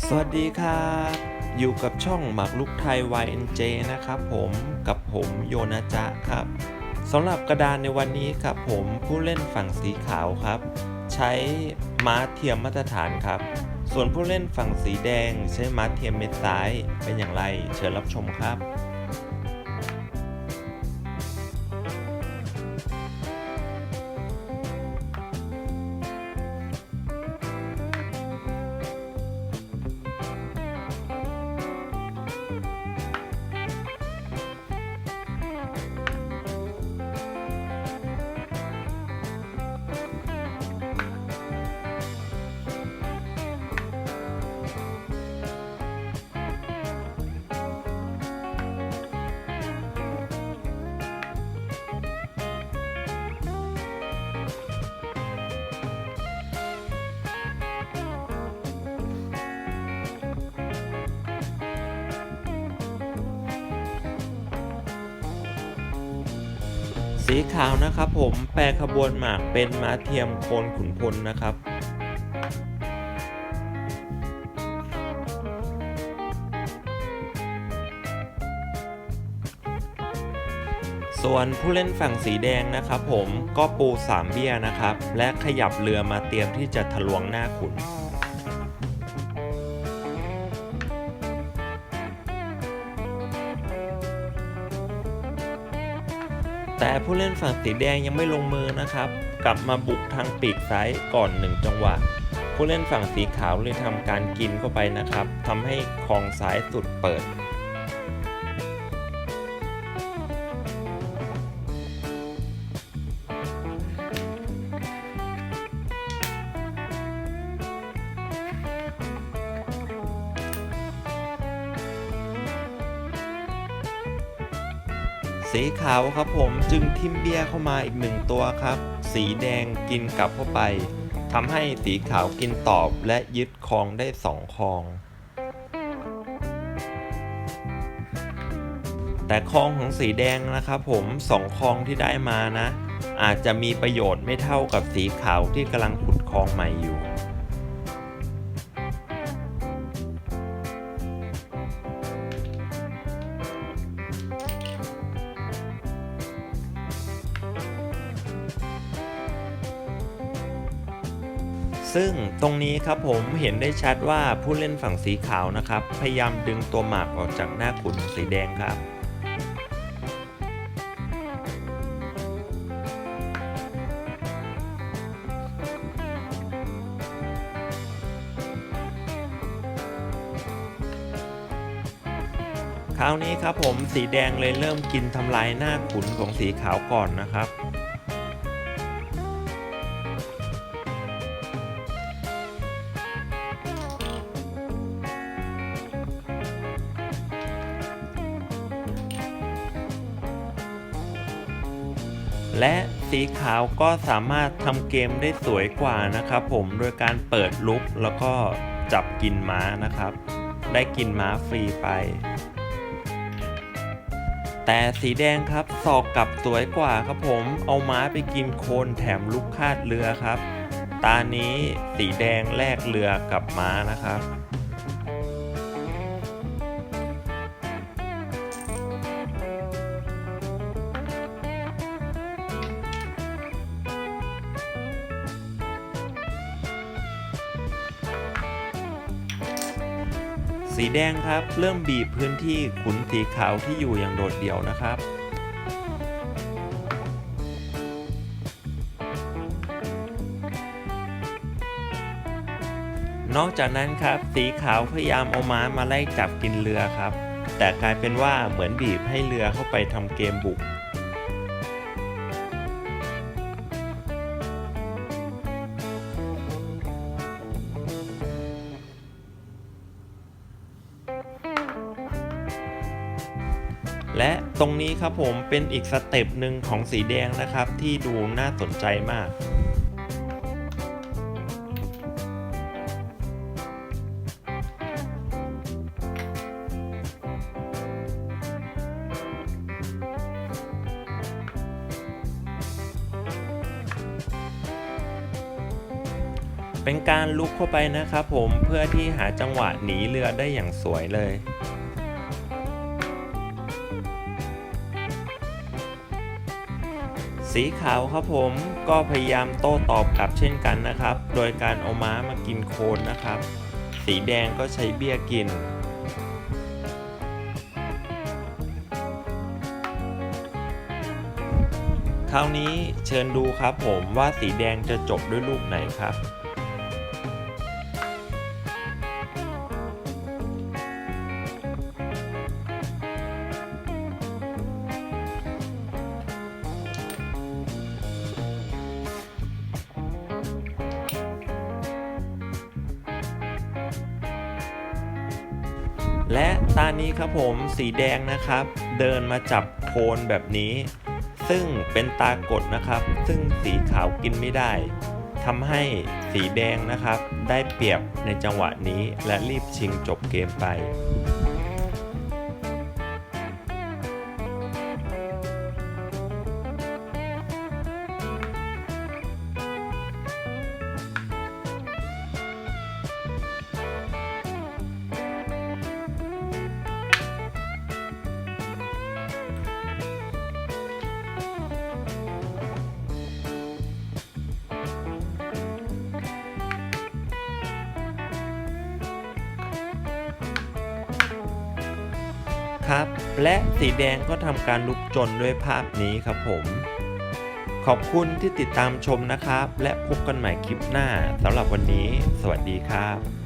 สวัสดีครับ อยู่กับช่องหมักลุกไทย YNJ นะครับผมกับผมโยนาจะครับสำหรับกระดานในวันนี้ครับผมผู้เล่นฝั่งสีขาวครับ ใช้ม้าเทียมมาตรฐานครับ ส่วนผู้เล่นฝั่งสีแดงใช้ม้าเทียมเม็ดซ้ายเป็นอย่างไร เชิญรับชมครับ สีขาวนะครับผมแปลขบวนหมากเป็นม้าเทียมโคนขุนพลนะครับส่วนผู้เล่นฝั่งสีแดงนะครับผมก็ปูสามเบี้ยนะครับ และขยับเรือมาเตรียมที่จะทะลวงหน้าขุน แต่ผู้เล่นฝั่งสีแดงยังไม่ลงมือนะครับ กลับมาบุกทางปีกซ้ายก่อนหนึ่งจังหวะ ผู้เล่นฝั่งสีขาวเลยทำการกินเข้าไปนะครับทำให้คลองซ้ายสุดเปิด สีขาวครับผมจึงทิมเบียเข้ามาอีกหนึ่งตัวครับ สีแดงกินกลับเข้าไปทำให้สีขาวกินตอบและยึดครองได้สองครอง แต่ครองของสีแดงนะครับผมสองครองที่ได้มานะ อาจจะมีประโยชน์ไม่เท่ากับสีขาวที่กำลังขุดครองใหม่อยู่ ซึ่งตรงนี้ครับผมเห็นได้ชัดว่าผู้เล่นฝั่งสีขาวนะครับ พยายามดึงตัวหมากออกจากหน้าขุนสีแดงครับคราวนี้ครับผมสีแดงเลยเริ่มกินทำลายหน้าขุนของสีขาวก่อนนะครับ และสีขาวก็สามารถทำเกมได้สวยกว่านะครับผมโดยการเปิดลุกแล้วก็จับกินม้านะครับ ได้กินม้าฟรีไป แต่สีแดงครับสอกกลับสวยกว่าครับผมเอาม้าไปกินโคนแถมลูกคาดเรือครับ ตานี้สีแดงแลกเรือกับม้านะครับ สีแดงครับ เริ่มบีบพื้นที่ขุนสีขาวที่อยู่อย่างโดดเดี่ยวนะครับ นอกจากนั้นครับ สีขาวพยายามเอาม้ามาไล่จับกินเรือครับ แต่กลายเป็นว่าเหมือนบีบให้เรือเข้าไปทำเกมบุก และตรงนี้ครับผมเป็นอีกสเต็ปหนึ่งของสีแดงนะครับ ที่ดูน่าสนใจมากเป็นการลุกเข้าไปนะครับผมเพื่อที่หาจังหวะหนีเรือได้อย่างสวยเลย สีขาวครับผมก็พยายามโต้ตอบกลับเช่นกันนะครับ โดยการเอาม้ามากินโคลนนะครับ สีแดงก็ใช้เบี้ยกิน คราวนี้เชิญดูครับผมว่าสีแดงจะจบด้วยลูกไหนครับ และตานี้ครับผมสีแดงนะครับ เดินมาจับโคนแบบนี้ ซึ่งเป็นตากดนะครับ ซึ่งสีขาวกินไม่ได้ทำให้สีแดงนะครับ ได้เปรียบในจังหวะนี้และรีบชิงจบเกมไป ครับ และสีแดงก็ทำการลุกจนด้วยภาพนี้ครับผม ขอบคุณที่ติดตามชมนะครับ และพบกันใหม่คลิปหน้าสำหรับวันนี้ สวัสดีครับ